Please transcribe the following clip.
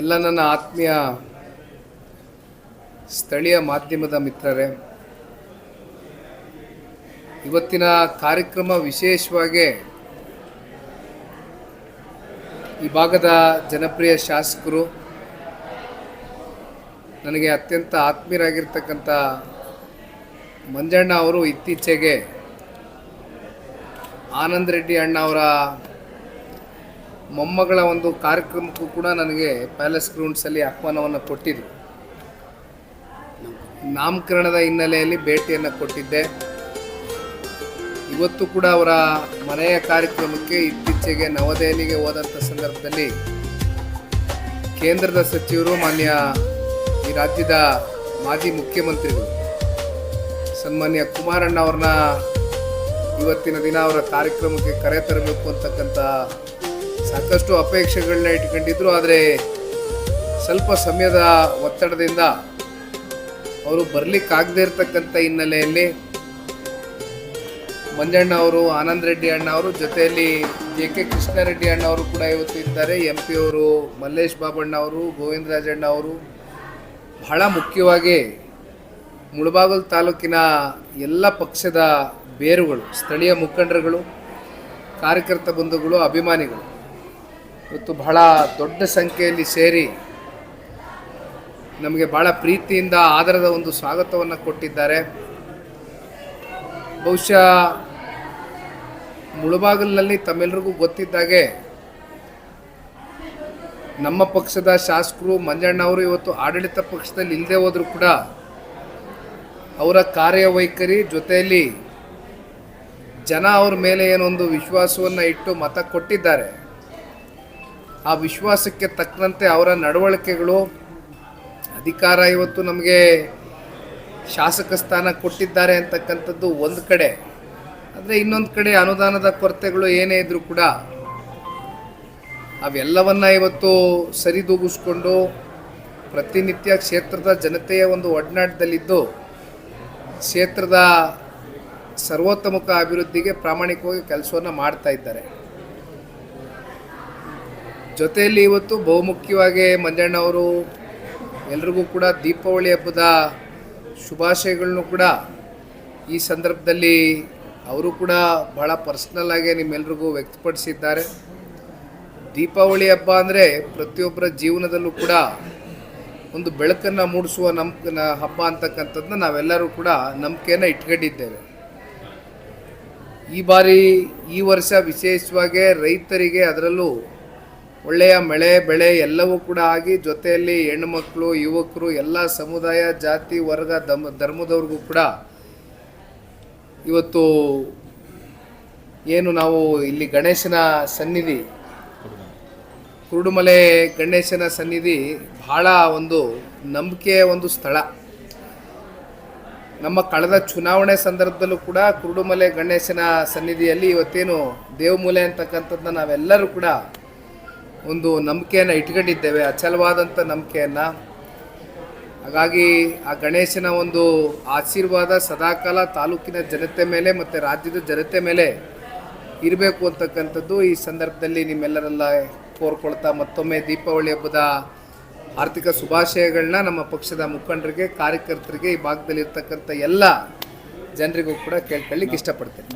ಎಲ್ಲ ನನ್ನ ಆತ್ಮೀಯ ಸ್ಥಳೀಯ ಮಾಧ್ಯಮದ ಮಿತ್ರರೇ, ಇವತ್ತಿನ ಕಾರ್ಯಕ್ರಮ ವಿಶೇಷವಾಗಿ ಈ ಭಾಗದ ಜನಪ್ರಿಯ ಶಾಸಕರು, ನನಗೆ ಅತ್ಯಂತ ಆತ್ಮೀಯರಾಗಿರ್ತಕ್ಕಂಥ ಮಂಜಣ್ಣ ಅವರು ಇತ್ತೀಚೆಗೆ ಆನಂದ್ ರೆಡ್ಡಿ ಅಣ್ಣ ಅವರ ಮೊಮ್ಮಗಳ ಒಂದು ಕಾರ್ಯಕ್ರಮಕ್ಕೂ ಕೂಡ ನನಗೆ ಪ್ಯಾಲೇಸ್ ಗ್ರೌಂಡ್ಸಲ್ಲಿ ಆಹ್ವಾನವನ್ನು ಕೊಟ್ಟಿದ್ದರು ನಾಮಕರಣದ ಹಿನ್ನೆಲೆಯಲ್ಲಿ ಭೇಟಿಯನ್ನು ಕೊಟ್ಟಿದ್ದೆ. ಇವತ್ತು ಕೂಡ ಅವರ ಮನೆಯ ಕಾರ್ಯಕ್ರಮಕ್ಕೆ ಇತ್ತೀಚೆಗೆ ನವದೆಹಲಿಗೆ ಹೋದಂಥ ಸಂದರ್ಭದಲ್ಲಿ ಕೇಂದ್ರದ ಸಚಿವರು, ಮಾನ್ಯ ಈ ರಾಜ್ಯದ ಮಾಜಿ ಮುಖ್ಯಮಂತ್ರಿಗಳು ಸನ್ಮಾನ್ಯ ಕುಮಾರಣ್ಣ ಅವ್ರನ್ನ ಇವತ್ತಿನ ದಿನ ಅವರ ಕಾರ್ಯಕ್ರಮಕ್ಕೆ ಕರೆ ತರಬೇಕು ಅಂತಕ್ಕಂಥ ಸಾಕಷ್ಟು ಅಪೇಕ್ಷೆಗಳನ್ನ ಇಟ್ಕೊಂಡಿದ್ರು, ಆದರೆ ಸ್ವಲ್ಪ ಸಮಯದ ಒತ್ತಡದಿಂದ ಅವರು ಬರಲಿಕ್ಕಾಗದೇ ಇರತಕ್ಕಂಥ ಹಿನ್ನೆಲೆಯಲ್ಲಿ ಮಂಜಣ್ಣ ಅವರು, ಆನಂದ್ ರೆಡ್ಡಿ ಅಣ್ಣ ಅವರು, ಜೊತೆಯಲ್ಲಿ ಜೆ ಕೆ ಕೃಷ್ಣಾರೆಡ್ಡಿ ಅಣ್ಣ ಅವರು ಕೂಡ ಇವತ್ತು ಇದ್ದಾರೆ. ಎಂ ಪಿ ಅವರು, ಮಲ್ಲೇಶ್ ಬಾಬಣ್ಣ ಅವರು ಗೋವಿಂದರಾಜಣ್ಣ ಅವರು. ಬಹಳ ಮುಖ್ಯವಾಗಿ ಮುಳಬಾಗಲ್ ತಾಲೂಕಿನ ಎಲ್ಲ ಪಕ್ಷದ ಬೇರುಗಳು, ಸ್ಥಳೀಯ ಮುಖಂಡರುಗಳು, ಕಾರ್ಯಕರ್ತ ಬಂಧುಗಳು, ಅಭಿಮಾನಿಗಳು. ಇವತ್ತು ಬಹಳ ದೊಡ್ಡ ಸಂಖ್ಯೆಯಲ್ಲಿ ಸೇರಿ ನಮಗೆ ಬಹಳ ಪ್ರೀತಿಯಿಂದ ಆಧಾರದ ಒಂದು ಸ್ವಾಗತವನ್ನು ಕೊಟ್ಟಿದ್ದಾರೆ. ಬಹುಶಃ ಮುಳುಬಾಗಲಿನಲ್ಲಿ ತಮ್ಮೆಲ್ಲರಿಗೂ ಗೊತ್ತಿದ್ದಾಗೆ ನಮ್ಮ ಪಕ್ಷದ ಶಾಸಕರು ಮಂಜಣ್ಣ ಅವರು ಇವತ್ತು ಆಡಳಿತ ಪಕ್ಷದಲ್ಲಿ ಇಲ್ಲದೆ ಹೋದರೂ ಕೂಡ ಅವರ ಕಾರ್ಯವೈಖರಿ ಜೊತೆಯಲ್ಲಿ ಜನ ಅವ್ರ ಮೇಲೆ ಏನೊಂದು ವಿಶ್ವಾಸವನ್ನು ಇಟ್ಟು ಮತ ಕೊಟ್ಟಿದ್ದಾರೆ. ಆ ವಿಶ್ವಾಸಕ್ಕೆ ತಕ್ಕಂತೆ ಅವರ ನಡವಳಿಕೆಗಳು. ಅಧಿಕಾರ ಇವತ್ತು ನಮಗೆ ಶಾಸಕ ಸ್ಥಾನ ಕೊಟ್ಟಿದ್ದಾರೆ ಅಂತಕ್ಕಂಥದ್ದು ಒಂದು ಕಡೆ. ಆದರೆ ಇನ್ನೊಂದು ಕಡೆ ಅನುದಾನದ ಕೊರತೆಗಳು ಏನೇ ಇದ್ದರೂ ಕೂಡ ಅವೆಲ್ಲವನ್ನು ಇವತ್ತು ಸರಿದೂಗಿಸ್ಕೊಂಡು ಪ್ರತಿನಿತ್ಯ ಕ್ಷೇತ್ರದ ಜನತೆಯ ಒಂದು ಒಡನಾಟದಲ್ಲಿದ್ದು ಕ್ಷೇತ್ರದ ಸರ್ವೋತ್ತಮುಖ ಅಭಿವೃದ್ಧಿಗೆ ಪ್ರಾಮಾಣಿಕವಾಗಿ ಕೆಲಸವನ್ನು ಮಾಡ್ತಾ ಇದ್ದಾರೆ. ಜೊತೆಯಲ್ಲಿ ಇವತ್ತು ಬಹುಮುಖ್ಯವಾಗಿ ಮಂಜಣ್ಣವರು ಎಲ್ರಿಗೂ ಕೂಡ ದೀಪಾವಳಿ ಹಬ್ಬದ ಶುಭಾಶಯಗಳನ್ನು ಕೂಡ ಈ ಸಂದರ್ಭದಲ್ಲಿ ಅವರು ಕೂಡ ಭಾಳ ಪರ್ಸ್ನಲ್ ಆಗಿ ನಿಮ್ಮೆಲ್ರಿಗೂ ವ್ಯಕ್ತಪಡಿಸಿದ್ದಾರೆ. ದೀಪಾವಳಿ ಹಬ್ಬ ಅಂದರೆ ಪ್ರತಿಯೊಬ್ಬರ ಜೀವನದಲ್ಲೂ ಕೂಡ ಒಂದು ಬೆಳಕನ್ನು ಮೂಡಿಸುವ ನಂಬಿಕೆ ಹಬ್ಬ ಅಂತಕ್ಕಂಥದ್ದನ್ನ ನಾವೆಲ್ಲರೂ ಕೂಡ ನಂಬಿಕೆಯನ್ನು ಇಟ್ಕೊಂಡಿದ್ದೇವೆ. ಈ ಬಾರಿ ಈ ವರ್ಷ ವಿಶೇಷವಾಗಿ ರೈತರಿಗೆ ಅದರಲ್ಲೂ ಒಳ್ಳೆಯ ಮಳೆ, ಬೆಳೆ ಎಲ್ಲವೂ ಕೂಡ ಆಗಿ ಜೊತೆಯಲ್ಲಿ ಹೆಣ್ಣುಮಕ್ಕಳು ಯುವಕರು, ಎಲ್ಲ ಸಮುದಾಯ, ಜಾತಿ, ವರ್ಗ ದಮ್ ಧರ್ಮದವ್ರಿಗೂ ಕೂಡ ಇವತ್ತು ಏನು ನಾವು ಇಲ್ಲಿ ಗಣೇಶನ ಸನ್ನಿಧಿ, ಕುರುಡುಮಲೆ ಗಣೇಶನ ಸನ್ನಿಧಿ ಬಹಳ ಒಂದು ನಂಬಿಕೆಯ ಒಂದು ಸ್ಥಳ. ನಮ್ಮ ಕಳೆದ ಚುನಾವಣೆ ಸಂದರ್ಭದಲ್ಲೂ ಕೂಡ ಕುರುಡುಮಲೆ ಗಣೇಶನ ಸನ್ನಿಧಿಯಲ್ಲಿ ಇವತ್ತೇನು ದೇವಮೂಲೆ ಅಂತಕ್ಕಂಥದ್ದನ್ನ ನಾವೆಲ್ಲರೂ ಕೂಡ ಒಂದು ನಂಬಿಕೆಯನ್ನು ಇಟ್ಕೊಂಡಿದ್ದೇವೆ ಅಚಲವಾದಂಥ ನಂಬಿಕೆಯನ್ನು. ಹಾಗಾಗಿ ಆ ಗಣೇಶನ ಒಂದು ಆಶೀರ್ವಾದ ಸದಾಕಾಲ ತಾಲೂಕಿನ ಜನತೆ ಮೇಲೆ ಮತ್ತು ರಾಜ್ಯದ ಜನತೆ ಮೇಲೆ ಇರಬೇಕು ಅಂತಕ್ಕಂಥದ್ದು ಈ ಸಂದರ್ಭದಲ್ಲಿ ನಿಮ್ಮೆಲ್ಲರೆಲ್ಲ ಕೋರ್ಕೊಳ್ತಾ ಮತ್ತೊಮ್ಮೆ ದೀಪಾವಳಿ ಹಬ್ಬದ ಆರ್ಥಿಕ ಶುಭಾಶಯಗಳನ್ನ ನಮ್ಮ ಪಕ್ಷದ ಮುಖಂಡರಿಗೆ, ಕಾರ್ಯಕರ್ತರಿಗೆ ಈ ಭಾಗದಲ್ಲಿರ್ತಕ್ಕಂಥ ಎಲ್ಲ ಜನರಿಗೂ ಕೂಡ ಕೇಳ್ಕೊಳ್ಳಿಕ್ಕೆ ಇಷ್ಟಪಡ್ತೇನೆ.